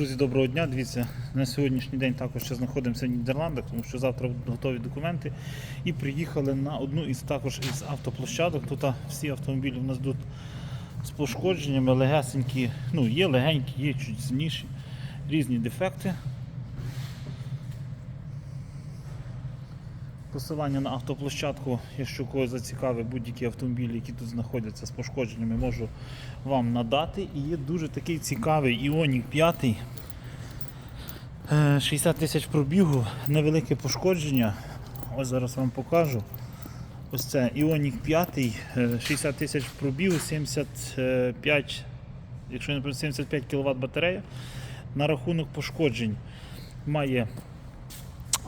Друзі, доброго дня. Дивіться, на сьогоднішній день також ще знаходимося в Нідерландах, тому що завтра готові документи. І приїхали на одну із також із автоплощадок. Тут всі автомобілі у нас тут з пошкодженнями, легесенькі, ну є легенькі, є чуть сильніші, різні дефекти. Посилання на автоплощадку, якщо когось зацікавить будь-які автомобілі, які тут знаходяться з пошкодженнями, можу вам надати. І є дуже такий цікавий Іонік 5. Е, 60 тисяч пробігу, невелике пошкодження. Ось зараз вам покажу. Ось це Іонік 5, е, 60 тисяч пробігу, 75, якщо не помиляюсь, 75 кВт батарея. На рахунок пошкоджень має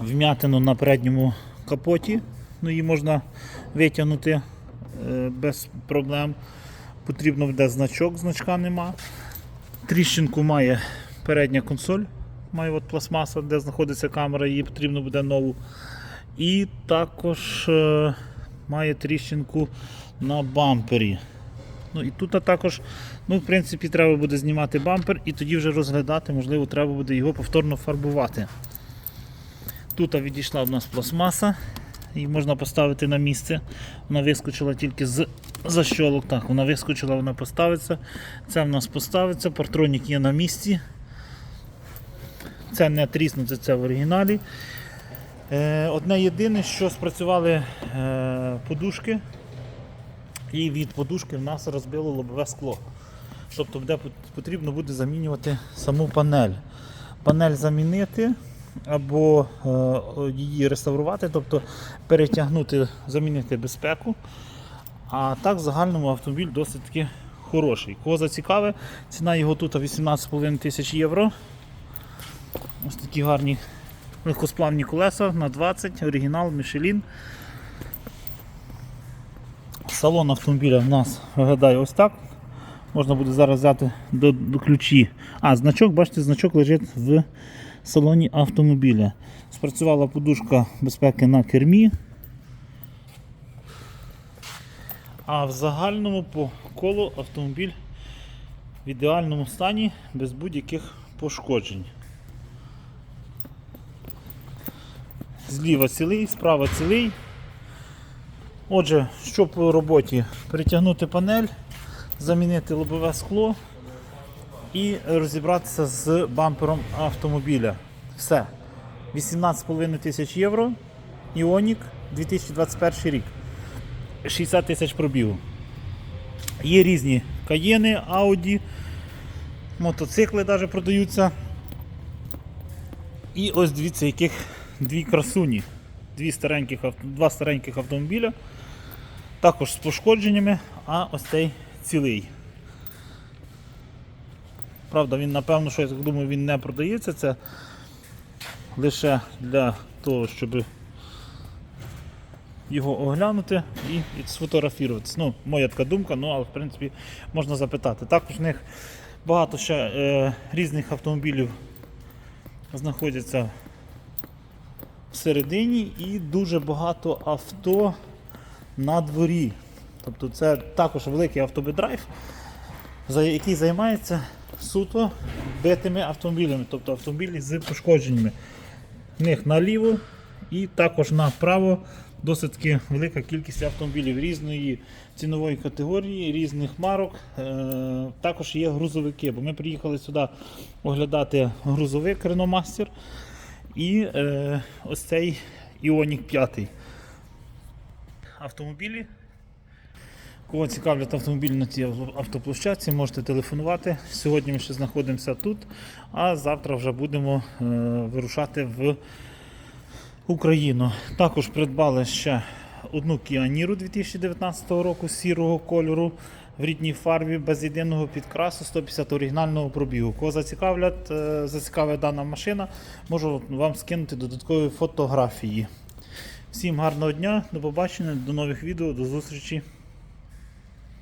вм'ятину на передньому капоті. Ну, її можна витягнути е, без проблем. Потрібно буде значок, значка нема. Тріщинку має передня консоль, має от пластмаса, де знаходиться камера, її потрібно буде нову. І також е, має тріщинку на бампері. Ну і тут також, ну, в принципі, треба буде знімати бампер і тоді вже розглядати, можливо, треба буде його повторно фарбувати. Тут відійшла в нас пластмаса, її можна поставити на місце. Вона вискочила тільки з защолок. Так, вона вискочила, вона поставиться. Це в нас поставиться, партронік є на місці. Це не тріснуте, це в оригіналі. Е, одне єдине, що спрацювали е, подушки, і від подушки в нас розбило лобове скло. Тобто буде, потрібно буде замінювати саму панель. Панель замінити або е, її реставрувати, тобто перетягнути, замінити безпеку. А так в загальному автомобіль досить таки хороший. Кого зацікаве, ціна його тут 18,5 тисяч євро. Ось такі гарні легкосплавні колеса на 20, оригінал Michelin. Салон автомобіля в нас виглядає ось так. Можна буде зараз взяти до, до ключі. А, значок, бачите, значок лежить в салоні автомобіля. Спрацювала подушка безпеки на кермі. А в загальному по колу автомобіль в ідеальному стані без будь-яких пошкоджень. Зліва цілий, справа цілий. Отже, що по роботі? Перетягнути панель, замінити лобове скло і розібратися з бампером автомобіля. Все. 18,5 тисяч євро. Іонік 2021 рік. 60 тисяч пробігу. Є різні каєни, ауді, мотоцикли навіть продаються. І ось дивіться, яких дві красуні. Дві стареньких, два стареньких автомобіля. Також з пошкодженнями, а ось цей цілий. Правда, він, напевно, що я так думаю, він не продається. Це лише для того, щоб його оглянути і, і сфотографіруватися. Ну, моя така думка, ну, але в принципі можна запитати. Також в них багато ще е, різних автомобілів знаходяться всередині і дуже багато авто на дворі. Тобто це також великий автобедрайв, який займається суто битими автомобілями, тобто автомобілі з пошкодженнями. В них наліво і також направо досить велика кількість автомобілів різної цінової категорії, різних марок. Е, також є грузовики, бо ми приїхали сюди оглядати грузовик Renault Master і е, ось цей Іонік 5. Автомобілі. Кого цікавлять автомобілі на цій автоплощадці, можете телефонувати. Сьогодні ми ще знаходимося тут, а завтра вже будемо е, вирушати в Україну. Також придбали ще одну Niro 2019 року сірого кольору в рідній фарбі без єдиного підкрасу 150 оригінального пробігу. Кого зацікавлять, е, зацікавить дана машина, можу вам скинути додаткові фотографії. Всім гарного дня, до побачення, до нових відео, до зустрічі.